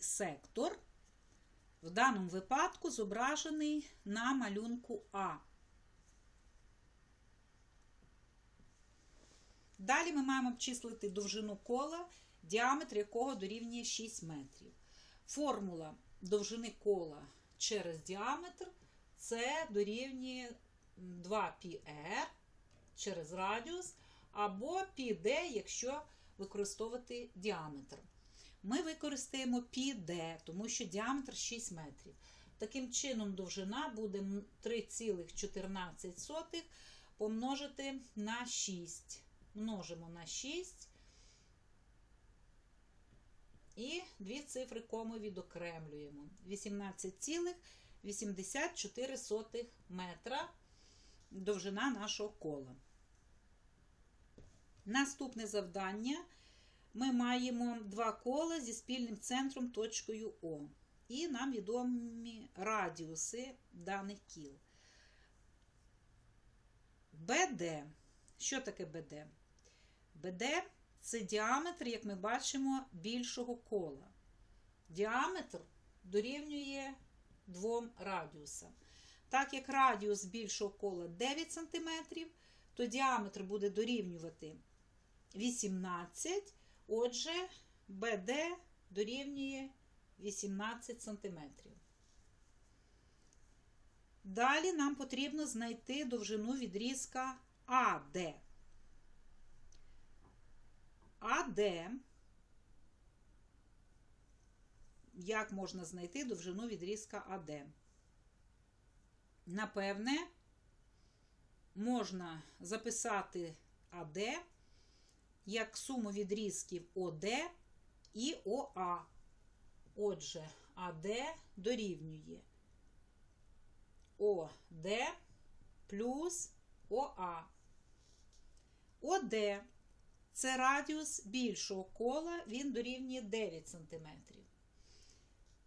сектор, в даному випадку зображений на малюнку А. Далі ми маємо обчислити довжину кола, діаметр якого дорівнює 6 метрів. Формула довжини кола через діаметр це дорівнює 2πr через радіус або πd, якщо використовувати діаметр. Ми використаємо πd, тому що діаметр 6 метрів. Таким чином, довжина буде 3,14 помножити на 6. Множимо на 6. І дві цифри коми відокремлюємо. 18,84 метра довжина нашого кола. Наступне завдання. Ми маємо два кола зі спільним центром точкою О. І нам відомі радіуси даних кіл. БД. Що таке БД? БД це діаметр, як ми бачимо, більшого кола. Діаметр дорівнює двом радіусам. Так як радіус більшого кола 9 см, то діаметр буде дорівнювати 18 Отже, БД дорівнює 18 см. Далі нам потрібно знайти довжину відрізка АД. АД, як можна знайти довжину відрізка АД? Напевне, можна записати АД як суму відрізків ОД і ОА. Отже, АД дорівнює ОД плюс ОА. ОД це радіус більшого кола, він дорівнює 9 см.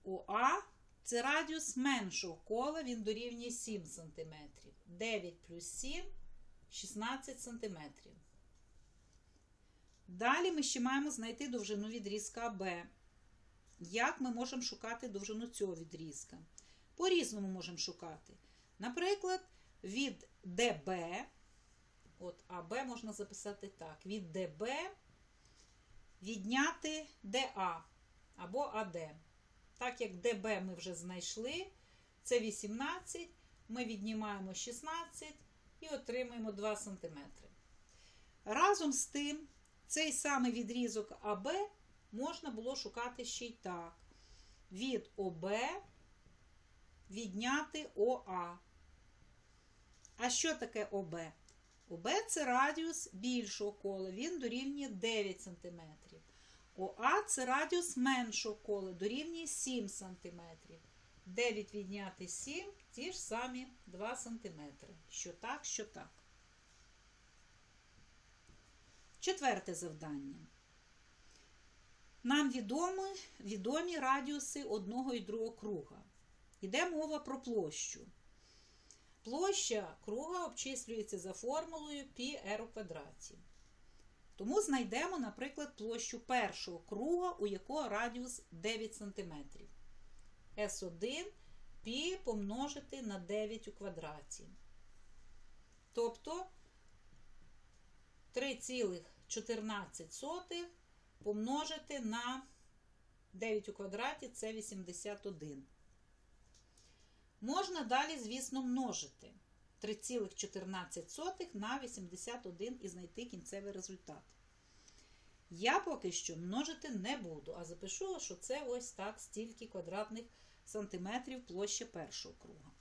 ОА це радіус меншого кола, він дорівнює 7 см. 9 плюс 7 16 см. Далі ми ще маємо знайти довжину відрізка АБ. Як ми можемо шукати довжину цього відрізка? По-різному можемо шукати. Наприклад, від ДБ, от АБ можна записати так: від ДБ відняти ДА або АД. Так як ДБ ми вже знайшли, це 18, ми віднімаємо 16 і отримаємо 2 см. Разом з тим, цей самий відрізок АБ можна було шукати ще й так. Від ОБ відняти ОА. А що таке ОБ? ОБ це радіус більшого кола, він дорівнює 9 см. ОА це радіус меншого кола, дорівнює 7 см. 9 відняти 7 ті ж самі 2 см. Що так, що так. Четверте завдання. Нам відомі, відомі радіуси одного і другого круга. Йде мова про площу. Площа круга обчислюється за формулою πr у квадраті. Тому знайдемо, наприклад, площу першого круга, у якого радіус 9 см. S1 π помножити на 9 у квадраті. Тобто 3,14 помножити на 9 у квадраті це 81. Можна далі, звісно, множити 3,14 на 81 і знайти кінцевий результат. Я поки що множити не буду, а запишу, що це ось так стільки квадратних сантиметрів площа першого круга.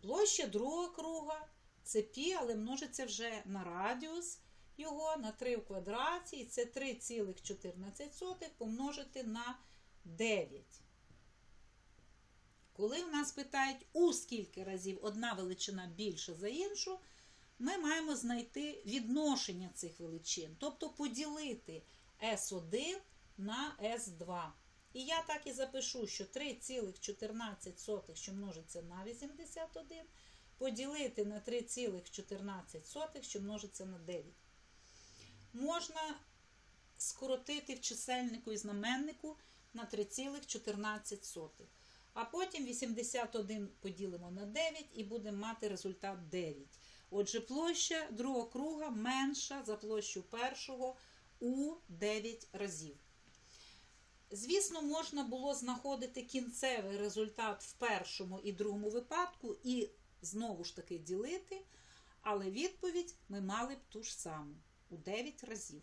Площа другого круга це пі, але множиться вже на радіус його на 3 у квадраті, і це 3,14 помножити на 9. Коли в нас питають, у скільки разів одна величина більша за іншу, ми маємо знайти відношення цих величин, тобто поділити S1 на S2. І я так і запишу, що 3,14, що множиться на 81, поділити на 3,14, що множиться на 9. Можна скоротити в чисельнику і знаменнику на 3,14. А потім 81 поділимо на 9 і будемо мати результат 9. Отже, площа другого круга менша за площу першого у 9 разів. Звісно, можна було знаходити кінцевий результат в першому і другому випадку і знову ж таки ділити, але відповідь ми мали б ту ж саму у 9 разів.